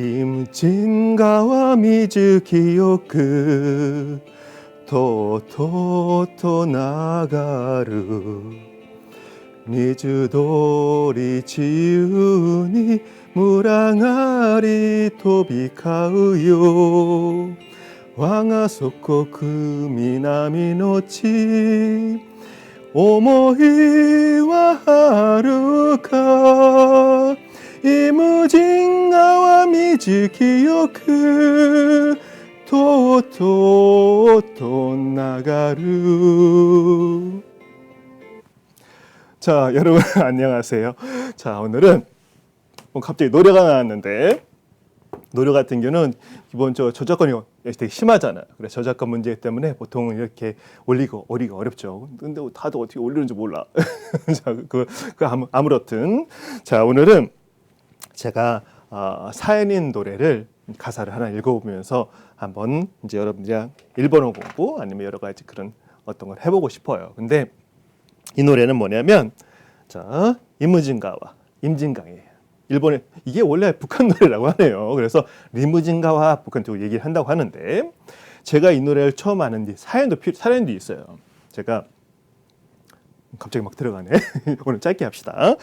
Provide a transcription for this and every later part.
임진가와 미즈 기요크 토토토 나가르 미즈도리 지은이 무랑아리 토비카우요. 왕아소코 그미나미 노치 오모히와 하루카 이무진 나가루 자 여러분 안녕하세요 자 오늘은 뭐 갑자기 노래가 나왔는데 노래 같은 경우는 기본적으로 저작권이 되게 심하잖아요. 그래서 저작권 문제 때문에 보통 이렇게 올리고 올리기 어렵죠. 근데 다들 어떻게 올리는지 몰라. 자, 그, 그 아무, 아무렇든 자 오늘은 제가 어, 사연인 노래를 가사를 하나 읽어보면서 한번 이제 여러분들이랑 일본어 공부 아니면 여러 가지 그런 어떤 걸 해보고 싶어요. 근데 이 노래는 뭐냐면 자 임무진가와 임진강이에요. 일본에 이게 원래 북한 노래라고 하네요. 그래서 리무진가와 북한 쪽 얘기를 한다고 하는데 제가 이 노래를 처음 아는 뒤 사연도 필 사연도 있어요. 제가 갑자기 막 들어가네. 오늘 짧게 합시다.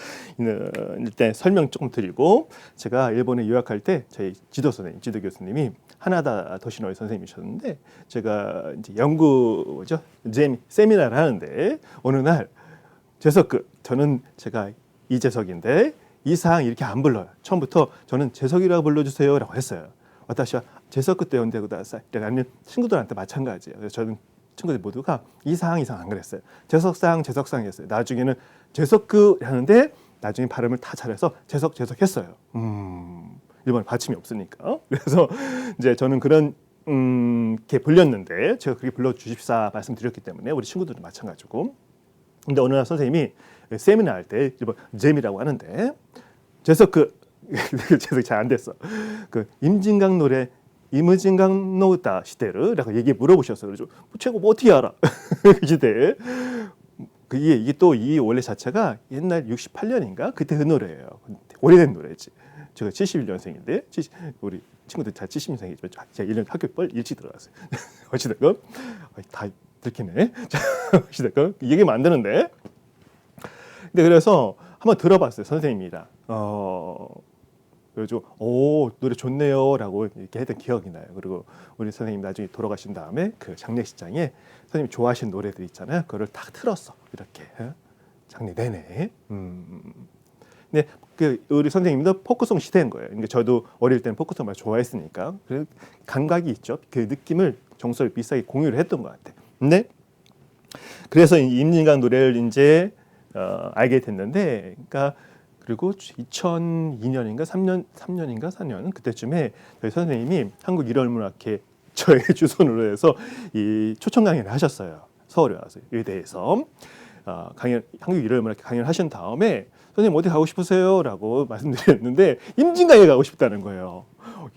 일단 설명 조금 드리고 제가 일본에 유학할 때 저희 지도 선생님, 지도 교수님이 하나다 도시노이 선생님이셨는데 제가 이제 연구 뭐죠? 제 세미나를 하는데 어느 날 재석 그 저는 제가 이재석인데 이상 이렇게 안 불러요. 처음부터 저는 재석이라고 불러주세요라고 했어요. 와타시와 재석 그때 온데 구다사. 아니면 친구들한테 마찬가지예요. 저는 친구들 모두가 이상 이상 안 그랬어요. 재석상 재석상이었어요. 나중에는 재석그 하는데 나중에 발음을 다 잘해서 재석 재석 했어요. 음, 일본 받침이 없으니까. 그래서 이제 저는 그런 음, 이렇게 불렸는데 제가 그렇게 불러 주십사 말씀드렸기 때문에 우리 친구들도 마찬가지고. 근데 어느 날 선생님이 세미나 할 때 일본 잼이라고 하는데 재석 그 재석 잘 안 됐어. 그 임진강 노래 이무진강 노다 시대르라고 얘기 물어보셨어요. 그래서 뭐 제가 뭐 어떻게 알아? 그 시대에 그게 이게 또 이 원래 자체가 옛날 68년인가 그때 그 노래예요. 오래된 노래지. 제가 71년생인데 70, 우리 친구들 다 70년생이지만 제가 1년 학교 뻘 일찍 들어갔어요. 어찌됐건 다 들키네. 자, 어찌됐건 얘기하면 안 되는데. 근데 그래서 한번 들어봤어요 선생님이랑. 어, 그래서 오 노래 좋네요라고 이렇게 했던 기억이 나요. 그리고 우리 선생님 나중에 돌아가신 다음에 그 장례식장에 선생님 좋아하시는 노래들 있잖아요. 그거를 다 틀었어 이렇게 장례 내내. 음. 근데 그 우리 선생님도 포크송 시대인 거예요. 그러니까 저도 어릴 때는 포크송을 좋아했으니까 그 감각이 있죠. 그 느낌을 정서를 비슷하게 공유를 했던 것 같아. 근데 그래서 임진강 노래를 이제 어, 알게 됐는데, 그러니까 그리고 2002년인가 3년 3년인가 4년 그때쯤에 저희 선생님이 한국 일월문학회 저의 주선으로 해서 이 초청 강연을 하셨어요. 서울에 와서 의대에서 어, 강연 한국 일월문학회 강연을 하신 다음에 선생님 어디 가고 싶으세요?라고 말씀드렸는데 임진강에 가고 싶다는 거예요.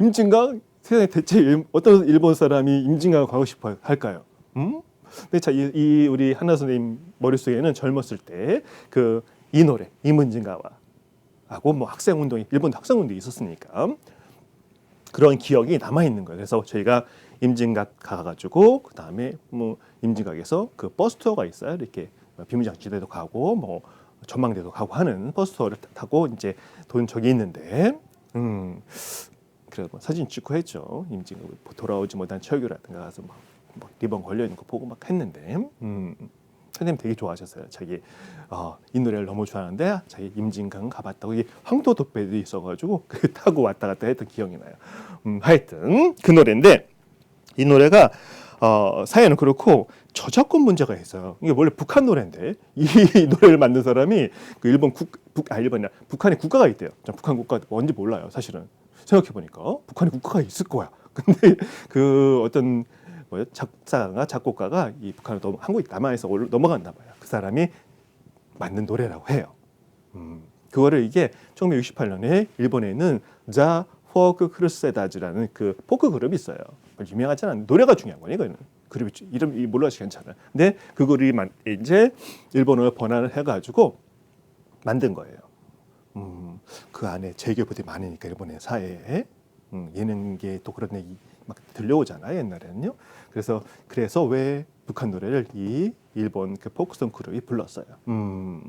임진강 세상에 대체 어떤 일본 사람이 임진강 가고 싶어 할까요? 음? 근데 자, 이, 이 우리 한나 선생님 머릿속에는 젊었을 때 그 이 노래 이문진가와 하고 뭐 학생 운동이 일본 학생 운동이 있었으니까 그런 기억이 남아 있는 거예요. 그래서 저희가 임진각 가가지고 그 다음에 뭐 임진각에서 그 버스 투어가 있어요. 이렇게 비무장지대도 가고 뭐 전망대도 가고 하는 버스 투어를 타고 이제 돈 적이 있는데 음 그래 뭐 사진 찍고 했죠. 임진각 돌아오지 못한 철교라든가 가서 막, 막 리본 걸려 있는 거 보고 막 했는데 음. 선생님 되게 좋아하셨어요. 자기 어, 이 노래를 너무 좋아하는데 자기 임진강 가봤다고 이게 황도 덕배도 있어가지고 그 타고 왔다 갔다 했던 기억이 나요. 음, 하여튼 그 노래인데 이 노래가 어, 사연은 그렇고 저작권 문제가 있어요. 이게 원래 북한 노래인데 이 노래를 만든 사람이 그 일본 국, 북, 아 일본이야 북한의 국가가 있대요. 북한 국가 뭔지 몰라요. 사실은 생각해 보니까 북한의 국가가 있을 거야. 근데 그 어떤 뭐요 작사가 작곡가가 이 북한을 넘 한국에 남아있어 넘어갔나 봐요. 그 사람이 만든 노래라고 해요. 음, 그거를 이게 1968년에 일본에 있는 자 포크 크루세다즈라는 그 포크 그룹이 있어요. 유명하지 않은 노래가 중요한 거니 이거는 그룹이 이름이 몰라서 괜찮아요. 근데 그거를 이제 일본어로 번안을 해가지고 만든 거예요. 음, 그 안에 재교부들이 많으니까 일본의 사회에 음, 예능계 또 그런 막 들려오잖아요 옛날에는요. 그래서 그래서 왜 북한 노래를 이 일본 그 포크송 그룹이 불렀어요. 음.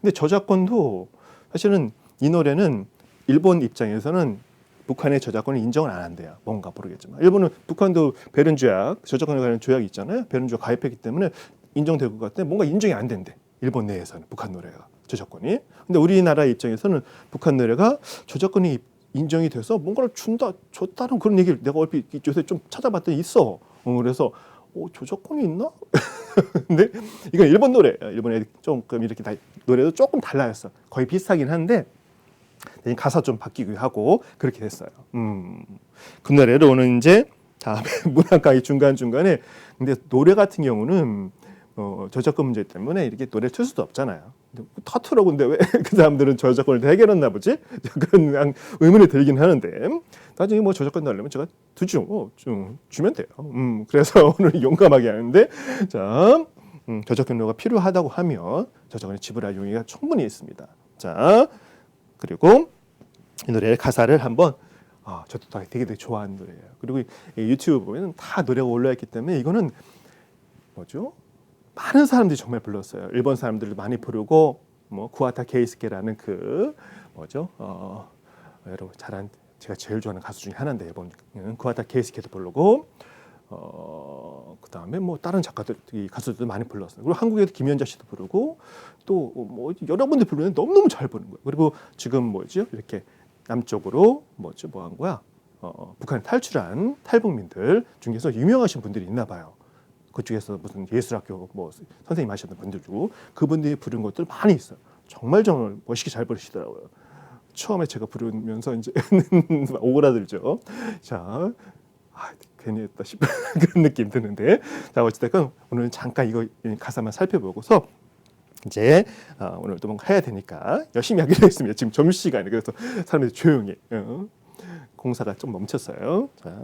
근데 저작권도 사실은 이 노래는 일본 입장에서는 북한의 저작권을 인정을 안 한대요. 뭔가 모르겠지만 일본은 북한도 베른 조약 저작권에 관한 조약이 있잖아요. 베른 조약 가입했기 때문에 인정될 것 같은데 뭔가 인정이 안 된대. 일본 내에서는 북한 노래가 저작권이. 근데 우리나라 입장에서는 북한 노래가 저작권이 인정이 돼서 뭔가를 준다 줬다는 그런 얘기를 내가 얼핏 요새 좀 찾아봤더니 있어. 어, 그래서 어, 저작권이 있나? 근데 이건 일본 노래. 일본에 조금 이렇게 다, 노래도 조금 달라졌어. 거의 비슷하긴 한데 가사 좀 바뀌기도 하고 그렇게 됐어요. 음. 그 노래를 오늘 이제 다음에 문학 강의 중간 중간에 근데 노래 같은 경우는 어, 저작권 문제 때문에 이렇게 노래 틀 수도 없잖아요. 다 틀어 근데 왜 그 사람들은 저작권을 다 해결했나 보지? 그냥 의문이 들긴 하는데 나중에 뭐 저작권 달려면 제가 두죠, 뭐, 좀 주면 돼요. 음, 그래서 오늘 용감하게 하는데 자 음, 저작권료가 필요하다고 하면 저작권을 지불할 용의가 충분히 있습니다. 자 그리고 이 노래의 가사를 한번 아, 저도 되게 되게 좋아하는 노래예요. 그리고 이 유튜브 보면 다 노래가 올라 있기 때문에 이거는 뭐죠? 많은 사람들이 정말 불렀어요. 일본 사람들도 많이 부르고 뭐 구아타 케이스케라는 그 뭐죠? 어, 여러분 잘한 제가 제일 좋아하는 가수 중에 하나인데 일본 구아타 케이스케도 부르고 어, 그 다음에 뭐 다른 작가들 이 가수들도 많이 불렀어요. 그리고 한국에도 김연자 씨도 부르고 또 뭐 여러 분들 부르는데 너무너무 잘 부르는 거예요. 그리고 지금 뭐죠? 이렇게 남쪽으로 뭐죠? 뭐 한 거야? 어, 북한에 탈출한 탈북민들 중에서 유명하신 분들이 있나 봐요. 그쪽에서 무슨 예술학교 뭐 선생님 하셨던 분들도 그분들이 부른 것들 많이 있어요. 정말 정말 멋있게 잘 부르시더라고요. 처음에 제가 부르면서 이제 오그라들죠. 자, 아, 괜히 했다 싶은 그런 느낌 드는데 자 어찌됐건 오늘 잠깐 이거 가사만 살펴보고서 이제 아, 오늘도 뭔가 해야 되니까 열심히 하기로 했습니다. 지금 점심시간에 그래서 사람들이 조용히 어, 공사가 좀 멈췄어요. 자,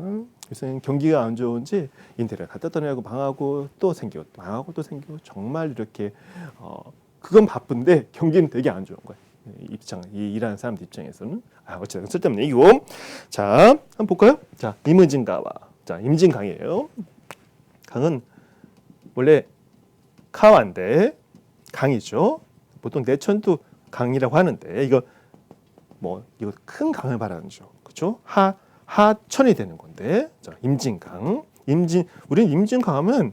요새 경기가 안 좋은지 인테리어 갖다 떠내고 망하고 또 생기고 망하고 또 생기고 정말 이렇게 어, 그건 바쁜데 경기는 되게 안 좋은 거예요. 이 입장, 이 일하는 사람들 입장에서는 아 어쨌든 쓸데없는 얘기고 자 한번 볼까요? 자 임은진가와 자 임진강이에요. 강은 원래 카와인데 강이죠. 보통 내천도 강이라고 하는데 이거 뭐 이거 큰 강을 말하는 죠. 그렇죠? 하 하천이 되는 건데 자 임진강 임진 우리는 임진강 하면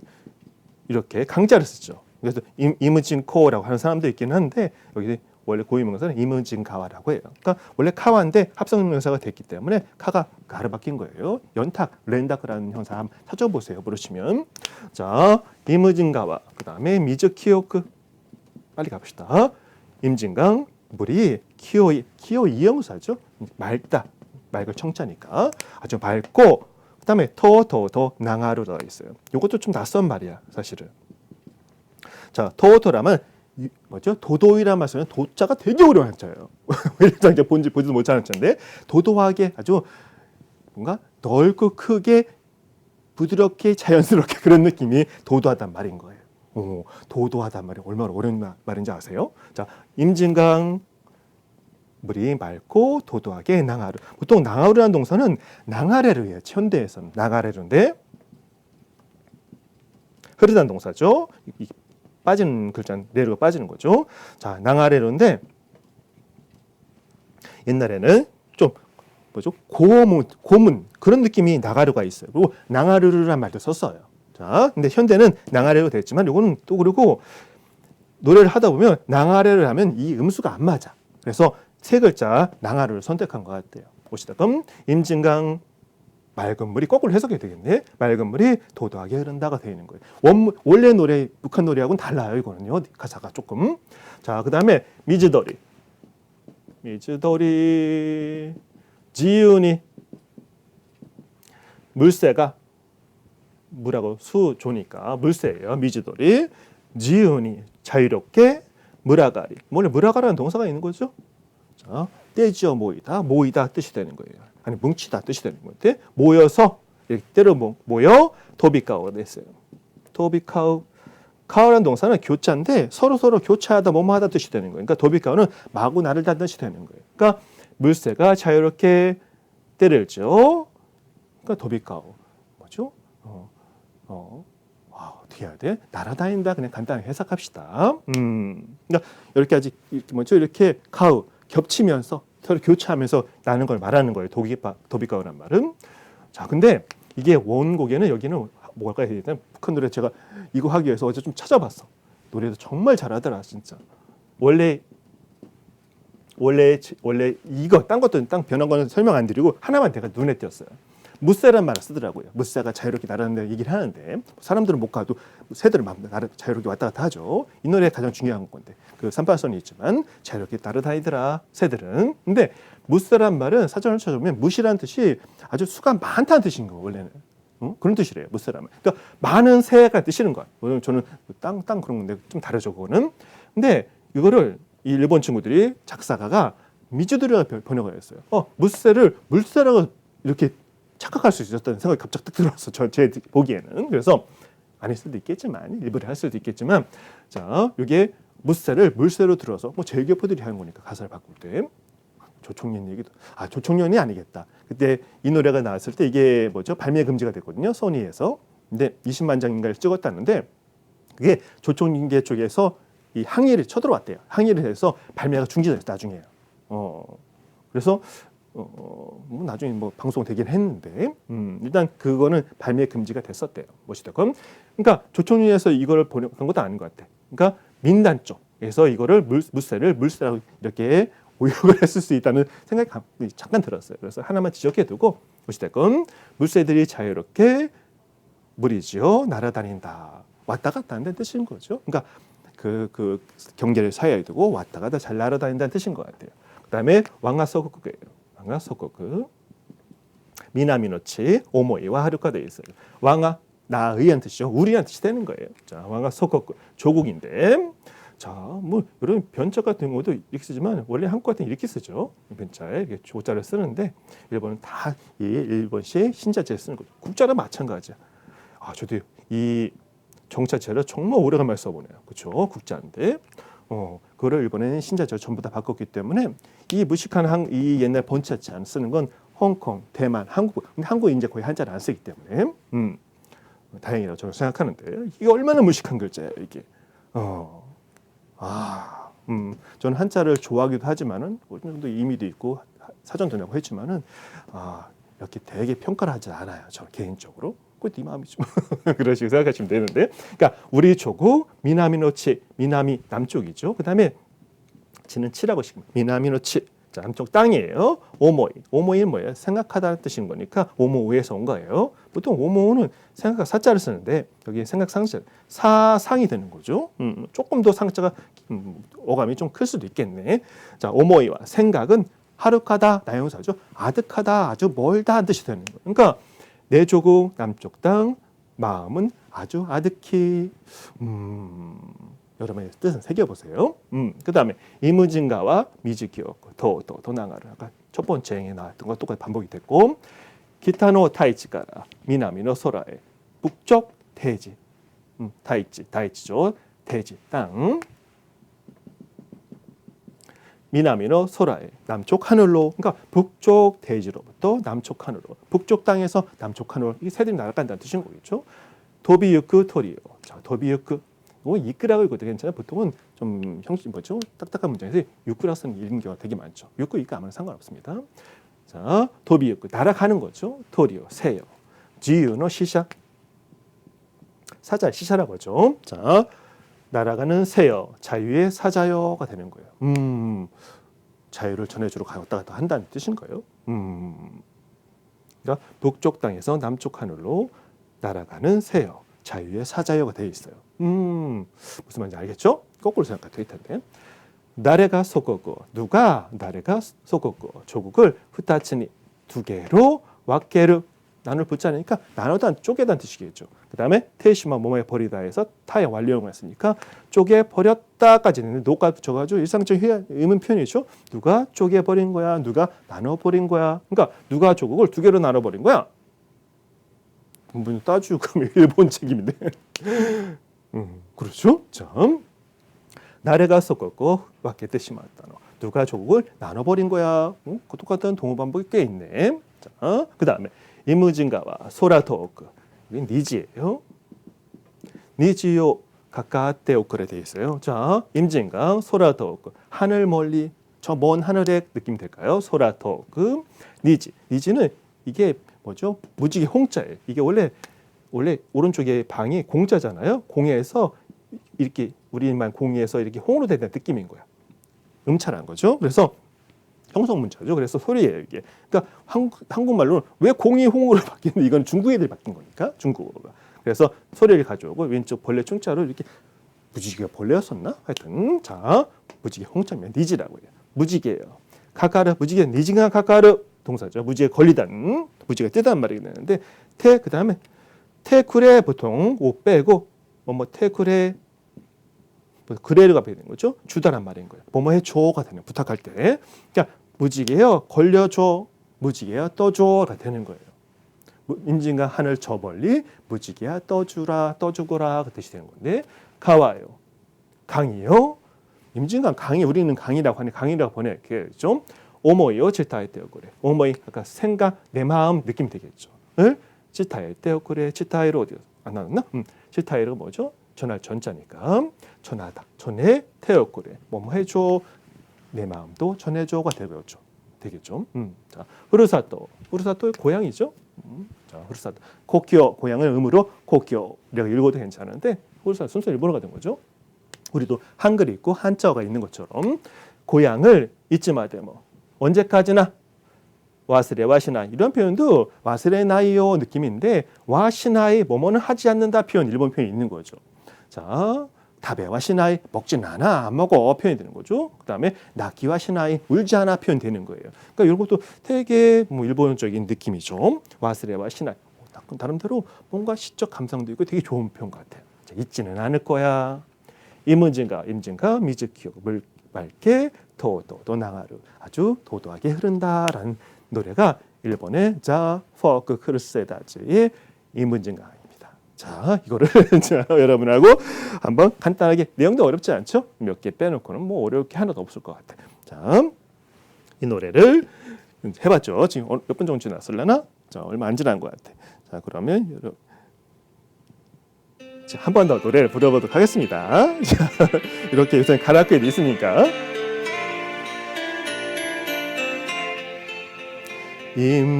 이렇게 강자를 쓰죠. 그래서 임, 임은진코라고 하는 사람도 있긴 한데 여기 원래 고유명사는 임은진가와라고 해요. 그러니까 원래 카와인데 합성명사가 됐기 때문에 카가 가를 바뀐 거예요. 연탁, 렌다크라는 형사 한번 찾아보세요. 부르시면 자 임은진가와 그 다음에 미즈키오크 빨리 갑시다. 임진강 물이 키오 키오 이형사죠. 맑다 맑을 청자니까 아주 맑고 그다음에 토토도 낭하로 되어 있어요. 이것도 좀 낯선 말이야 사실은. 자 이- 뭐죠? 도도이란 말씀은 도자가 되게 어려운 한자예요. 일단 이제 본지 보지도 못하는 한자인데 도도하게 아주 뭔가 넓고 크게 부드럽게 자연스럽게 그런 느낌이 도도하단 말인 거예요. 오, 도도하단 말이 얼마나 어려운 마- 말인지 아세요? 자, 임진강 물이 맑고 도도하게 낭하루. 보통 낭하루라는 동사는 낭아래로 해요. 현대에서는 낭아래로인데 흐르다는 동사죠. 빠지는 글자는 내려가 빠지는 거죠. 자, 낭아래로인데 옛날에는 좀 뭐죠? 고문, 고문 그런 느낌이 나가르가 있어요. 그리고 낭아르르란 말도 썼어요. 자, 근데 현대는 낭아래로 됐지만 이거는 또 그리고 노래를 하다 보면 낭아래를 하면 이 음수가 안 맞아. 그래서 세 글자 낭아르를 선택한 것 같아요. 보시다금 임진강 맑은 물이 거꾸로 해석이 되겠네. 맑은 물이 도도하게 흐른다가 되는 거예요. 원 원래 노래 북한 노래하고는 달라요. 이거는요. 가사가 조금. 자, 그다음에 미즈더리. 미즈더리 지훈이 물새가 물하고 수조니까 물새예요. 미즈돌이 지훈이 자유롭게 물아가리. 원래 물아가라는 동사가 있는 거죠. 자, 떼지어 모이다, 모이다 뜻이 되는 거예요. 아니 뭉치다 뜻이 되는 건데 모여서 이렇게 때려 모- 모여 도비카우가 됐어요. 도비카우 카우라는 동사는 교차인데 서로 서로 교차하다 뭐뭐하다 뜻이 되는 거예요. 그러니까 도비카우는 마구 나를 다 뜻이 되는 거예요. 그러니까 물새가 자유롭게 때를죠. 그러니까 도비가오 뭐죠? 어, 어, 와, 어떻게 해야 돼? 날아다닌다 그냥 간단하게 해석합시다. 음, 그러니까 이렇게 아직 이렇게 뭐죠? 이렇게 가우 겹치면서 서로 교차하면서 나는 걸 말하는 거예요. 도비가 도비가오란 말은. 자, 근데 이게 원곡에는 여기는 뭐가 해야 되나? 북한 노래 제가 이거 하기 위해서 어제 좀 찾아봤어. 노래도 정말 잘하더라, 진짜. 원래 원래 원래 이거 딴 것도 딴 변한 거는 설명 안 드리고 하나만 제가 눈에 띄었어요. 무새란 말을 쓰더라고요. 무새가 자유롭게 날아다닌다 얘기를 하는데 사람들은 못 가도 새들은 막 나를 자유롭게 왔다 갔다 하죠. 이 노래가 가장 중요한 건데 그 삼팔선이 있지만 자유롭게 날아다니더라 새들은. 근데 무새란 말은 사전을 찾아보면 무시란 뜻이 아주 수가 많다는 뜻인 거 원래는. 어? 그런 뜻이래요. 무새라면. 그러니까 많은 새가 뜻이는 거야. 저는 땅땅 그런 건데 좀 다르죠 그거는. 근데 이거를 이 일본 친구들이 작사가가 미주들이가 번역을 했어요. 어, 무새를 물새라고 이렇게 착각할 수 있었다는 생각이 갑자기 딱 들었어. 저제 보기에는. 그래서 아닐 수도 있겠지만 일부러 할 수도 있겠지만 자, 이게 무새를 물새로 들어서 뭐 제일교포들이 하는 거니까 가사를 바꿀 때 조총련 얘기도 아 조총련이 아니겠다. 그때 이 노래가 나왔을 때 이게 뭐죠 발매 금지가 됐거든요 소니에서. 근데 20만 장인가를 찍었다는데 그게 조총계 쪽에서 이 항의를 쳐들어왔대요. 항의를 해서 발매가 중지됐어요 나중에요. 어 그래서 어, 뭐 나중에 뭐 방송 되긴 했는데 음, 일단 그거는 발매 금지가 됐었대요. 뭐시됐건 그러니까 조총련에서 이거를 번역한 것도 아닌 것 같아. 그러니까 민단 쪽에서 이거를 물, 무쇠를 물쇠라고 이렇게 오역을 했을 수 있다는 생각이 가- 잠깐 들었어요. 그래서 하나만 지적해두고 어찌됐건 물새들이 자유롭게 물이지요 날아다닌다 왔다 갔다 한다는 뜻인 거죠. 그러니까 그, 그 경계를 사이에 두고 왔다 갔다 잘 날아다닌다는 뜻인 것 같아요. 그 다음에 왕가 소국이에요. 되어 있어 요. 왕아 나의한 뜻이죠. 우리한 뜻이 되는 거예요. 자, 왕아 소국 조국인데 자, 뭐 이런 변자 같은 경우도 이렇게 쓰지만 원래 한국 같은 이렇게 쓰죠. 변자에 이렇게 조자를 쓰는데 일본은 다 이 일본식 신자체를 쓰는 거죠. 국자랑 마찬가지야. 아, 저도 이 정자체를 정말 오래간만에 써보네요. 그렇죠? 국자인데 어, 그거를 일본에는 신자체를 전부 다 바꿨기 때문에 이 무식한 한, 이 옛날 안 쓰는 건 홍콩, 대만, 한국, 근데 한국 이제 거의 한자를 안 쓰기 때문에 음, 다행이라고 저는 생각하는데 이게 얼마나 무식한 글자예요 이게. 어, 아, 음, 저는 한자를 좋아하기도 하지만은 어느 정도 의미도 있고 사전도 내고 했지만은 아, 이렇게 되게 평가를 하지 않아요. 저 개인적으로. 그네 마음이죠. 그런 식으로 생각하시면 되는데, 그러니까 우리 조국 미나미노치, 미나미 남쪽이죠. 그다음에 지는 치라고 시킵니다. 미나미노치. 자, 남쪽 땅이에요. 오모이. 오모이는 뭐예요? 생각하다는 뜻인 거니까 오모우에서 온 거예요. 보통 오모우는 생각 사자를 쓰는데 여기 생각 상자 사상이 되는 거죠. 음, 조금 더 상자가 음, 어감이 좀 클 수도 있겠네. 자, 오모이와 생각은 하루카다 나용사죠. 아득하다, 아주 멀다 한 뜻이 되는 거예요. 그러니까 내 조국 남쪽 땅 마음은 아주 아득히. 음, 여러분의 뜻은 새겨보세요. 음, 그 다음에 이무진가와 미즈키오코 도도 도나가를 아까 첫 번째 행에 나왔던 거 똑같이 반복이 됐고 기타노 타이치가라 미나미노 소라에 북쪽 대지. 음, 타이치 타이치죠. 대지 땅 미나미노 소라에 남쪽 하늘로 그러니까 북쪽 대지로부터 남쪽 하늘로 북쪽 땅에서 남쪽 하늘로 이 새들이 날아간다는 뜻인 거겠죠. 도비유크 토리오 자 도비유크 이거 이끄라고 읽어도 괜찮아요. 보통은 좀 형식 뭐죠? 딱딱한 문장에서 유크라 쓰는 이런 경우가 되게 많죠. 유크 이크 아무나 상관없습니다. 자 도비유크 날아가는 거죠. 토리오 새요 지유노 시샤 사자 시샤라고 하죠. 자 날아가는 새여 자유의 사자여가 되는 거예요. 음, 자유를 전해주러 갔다 갔다 한다는 뜻인 거예요. 음, 그러니까 북쪽 땅에서 남쪽 하늘로 날아가는 새여 자유의 사자여가 되어 있어요. 음, 무슨 말인지 알겠죠? 거꾸로 될 텐데. 나래가 소고고 누가 나래가 소고고 조국을 후타츠니 두 개로 왁게르 나눌 붙자니까 나누다 쪼개다는 뜻이겠죠. 그 다음에 테시마 몸에 버리다에서 타의 완료형을 했으니까 쪼개 버렸다까지는 노가 붙여가지고 일상적인 의문 표현이죠. 누가 쪼개 버린 거야? 누가 나눠 버린 거야? 그러니까 누가 조국을 두 개로 나눠 버린 거야? 분분 따지고 가면 일본 책임인데. 음, 그렇죠? 자, 나래가 섞었고 와케테 시마다노. 누가 조국을 나눠 버린 거야? 음, 그 똑같은 동호 반복이 꽤 있네. 자, 그 다음에 니지예요. 니지요 가까테 오크래 돼 있어요. 자, 임진강 소라토크 하늘 멀리 저 먼 하늘의 느낌 될까요? 소라토크 니지 니지는 이게 뭐죠? 무지개 홍자예요. 이게 원래 원래 오른쪽에 방이 공자잖아요. 공에서 이렇게 우리만 공에서 이렇게 홍으로 되는 느낌인 거야. 음차란 거죠. 그래서 형성 문자죠. 그래서 소리예요 이게. 그러니까 한국, 한국말로는 왜 공이 홍으로 바뀌는 이건 중국 애들이 바뀐 거니까 중국어가. 그래서 소리를 가져오고 왼쪽 벌레 충자로 이렇게 무지개가 벌레였었나? 하여튼 자 무지개 홍자면 니지라고 해요. 무지개예요. 카카르 무지개 니지가 카카르 동사죠. 무지개 걸리다는 무지개 뜨다는 말이 되는데 태 그다음에 테쿠레 보통 옷 빼고 뭐뭐 테쿠레 뭐 그레르가 되는 거죠. 주다란 말인 거예요. 뭐뭐 해줘가 되는 부탁할 때. 그러니까 무지개요. 걸려줘 무지개야 떠줘가 되는 거예요. 무- 임진과 하늘 저 멀리 무지개야 떠주라 떠주거라 그 뜻이 되는 건데 가와요. 강이요. 임진강 강이 우리는 강이라고 하니 강이라고 보낼게 좀 오모이요 치타에 때요 그래 오모이 아까 생각 내 마음 느낌 되겠죠. 을 치타에 때요 그래 치타에로 어디 안 나왔나? 음 치타에가 뭐죠? 전할 전자니까. 전하다 전해 태요 그래 뭐뭐 해줘 내 마음도 전해줘가 되겠죠 되겠죠? 음 자 후르사토 후르사토의 고향이죠? 음, 자 후르사토 코키오 고향을 음으로 내가 읽어도 괜찮은데 후르사토 순서 일본어가 된 거죠? 우리도 한글이 있고 한자어가 있는 것처럼 고향을 잊지 마되 뭐 언제까지나 와스레 와시나이 이런 표현도 와스레 나이요 느낌인데 와시나이 뭐뭐는 하지 않는다 표현 일본 표현이 있는 거죠. 자 다베 와 시나이 먹진 않아 안 먹어 표현이 되는 거죠. 그다음에 나키 와시나이 울지 않아 표현 되는 거예요. 그러니까 이런 것도 되게 뭐 일본적인 느낌이죠. 와스레 와 시나이 어, 나름대로 뭔가 시적 감상도 있고 되게 좋은 표현 같아요. 자, 잊지는 않을 거야. 임은진가 임진가 미즈키요 물 맑게 도도도 나가루 아주 도도하게 흐른다라는 노래가 일본의 자 포크 크루세다즈의 임은진가입니다. 자 이거를 자, 여러분하고 한번 간단하게 내용도 어렵지 않죠? 몇 개 빼놓고는 뭐 어려울 게 하나도 없을 것 같아. 자 이 노래를 해봤죠. 지금 어, 몇분 정도 지났을려나? 자 얼마 안 지난 것 같아. 자 그러면 여러분. 한 번 더 노래를 부려보도록 하겠습니다. 자, 이렇게 요새 가라앉게 있으니까.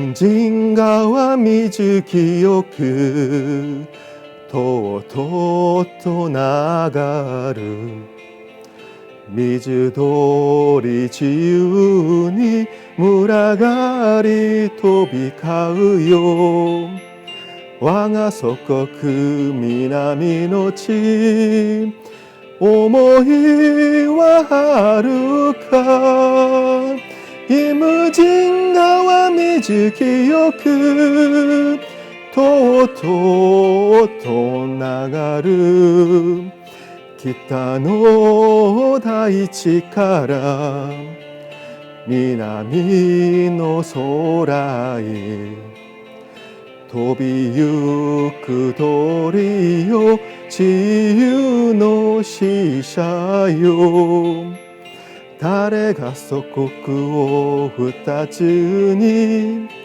임진가와 미즈기요크 とうとうと流る。水通り自由に群がり飛び交うよ。我が祖国南の地。思いはあるかイムジン川水清くとうとうと流る北の大地から南の空へ飛びゆく鳥よ自由の使者よ誰が祖国を二つに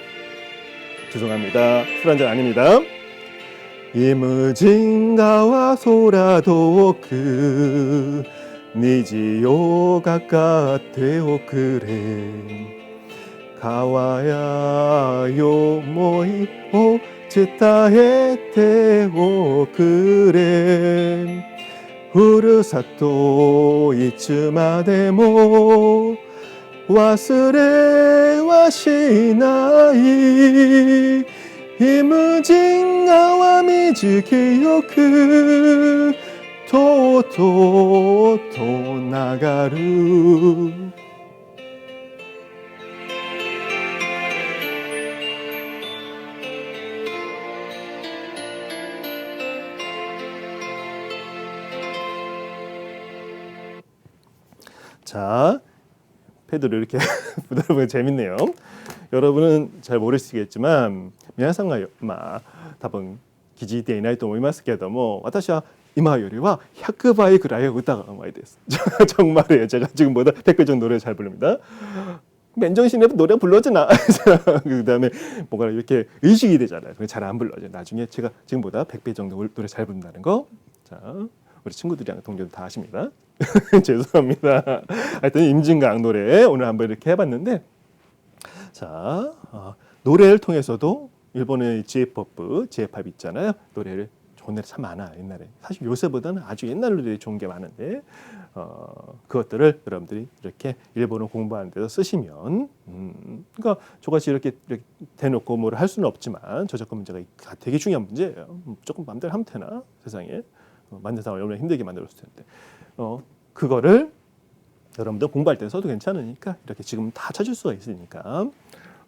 죄송합니다. 술 한잔 아닙니다. 이무진가와 소라도크 니지요가 까테오 그래 가와야요 모이 오 伝えておくれふるさといつまでも 忘れはしない。イムジン川水清くとうとうと流る。 패드를 이렇게 부드러보면 재밌네요. 여러분은 잘 모르시겠지만皆さんがまあ多分気づいていないと思いますけれども私は今よりは100倍ぐらい歌がうまいです. 정말이에요. 제가 지금보다 100배 정도 노래 잘 부릅니다. 맨정신에 노래 불러주나 그다음에 뭔가 이렇게 의식이 되잖아요. 잘 안 불러져. 나중에 제가 지금보다 100배 정도 노래 잘 부른다는 거. 자, 우리 친구들이랑 동료들 다 아십니다. 죄송합니다. 하여튼 임진강 노래 오늘 한번 이렇게 해봤는데 자 어, 노래를 통해서도 일본의 J-pop, J-pop 있잖아요. 노래를 좋은 참 많아 옛날에 사실 요새보다는 아주 옛날 노래 좋은 게 많은데 어, 그것들을 여러분들이 이렇게 일본어 공부하는 데서 쓰시면 음, 그러니까 저같이 이렇게, 이렇게 대놓고 뭐를 할 수는 없지만 저작권 문제가 되게 중요한 문제예요. 음, 조금 마음대로 하면 되나 세상에 어, 만든 사람 얼마나 힘들게 만들었을 텐데 어, 그거를 여러분들 공부할 때 써도 괜찮으니까 이렇게 지금 다 찾을 수가 있으니까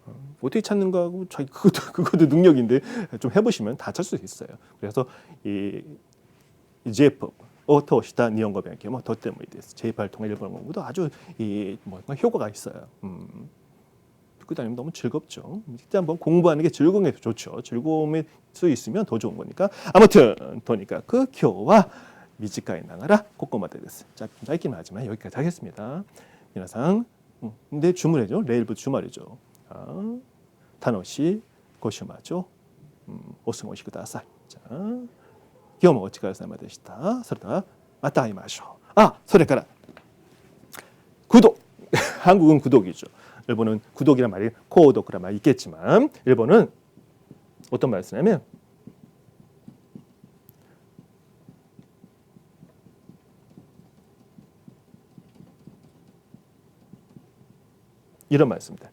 어, 어떻게 찾는 거하고 저기 그것도 그것도 능력인데 좀 해보시면 다 찾을 수 있어요. 그래서 이 제법 어터 시다 니온거 변기 뭐 더때문에 제이팔 통일 일본 공부도 아주 이뭐 효과가 있어요. 음. 듣고 다니면 너무 즐겁죠. 일단 한번 공부하는 게 즐거운 게 좋죠. 즐거움에 수 있으면 더 좋은 거니까. 아무튼, 그러니까 그 교와 미지가에 나가라 꼬꼬마대 됐어. 자, 짧긴 하지만 여기까지 하겠습니다.皆さん, 음, 근데 주말이죠. 내일부터 주말이죠. 아, 타노시 고시마죠. 음, 오스모시 쿠다사이. 자, 今日もお疲れ様でした。それではまた会いましょう。あ、それから구독 한국은 구독이죠. 일본은 구독이란 말이 코독이란 말이 있겠지만 일본은 어떤 말을 쓰냐면 이런 말씀입니다.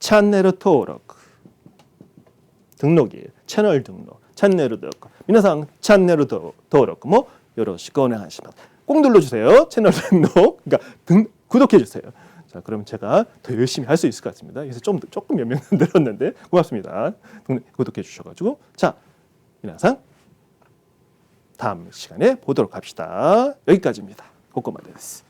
찬네르 토록 등록이 채널 등록. 찬네르 토록. 민나상 찬네르 토록. 뭐 요러시고 오네하시꼭 눌러 주세요. 채널 등록. 그러니까 등, 구독해 주세요. 자, 그러면 제가 더 열심히 할 수 있을 것 같습니다. 그래서 좀 조금 몇 명 늘었는데 고맙습니다. 구독해 주셔 가지고 자, 민나상 다음 시간에 보도록 합시다. 여기까지입니다. 고고마데스.